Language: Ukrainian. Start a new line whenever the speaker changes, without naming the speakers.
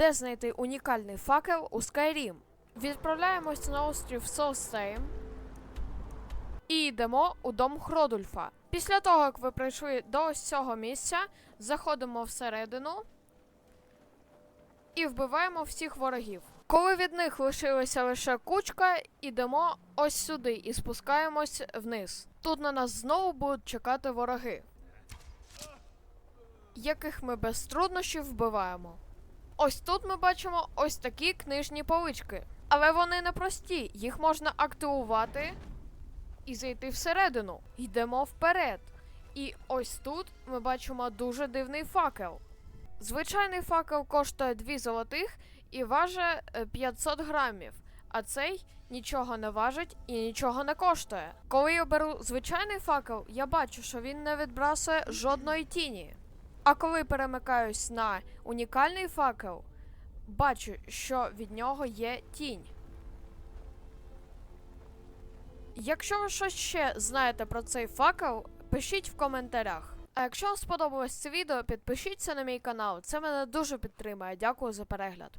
де знайти унікальний факел у Skyrim. Відправляємось на острів Солстейм і йдемо у дом Хродульфа. Після того, як ви прийшли до ось цього місця, заходимо всередину і вбиваємо всіх ворогів. Коли від них лишилася лише кучка, ідемо ось сюди і спускаємось вниз. Тут на нас знову будуть чекати вороги, яких ми без труднощів вбиваємо. Ось тут ми бачимо ось такі книжні полички. Але вони не прості, їх можна активувати і зайти всередину. Йдемо вперед. І ось тут ми бачимо дуже дивний факел. Звичайний факел коштує 2 золотих і важить е, 500 грамів, а цей нічого не важить і нічого не коштує. Коли я беру звичайний факел, я бачу, що він не відбрасує жодної тіні. А коли перемикаюсь на унікальний факел, бачу, що від нього є тінь. Якщо ви щось ще знаєте про цей факел, пишіть в коментарях. А якщо вам сподобалось це відео, підпишіться на мій канал. Це мене дуже підтримує. Дякую за перегляд.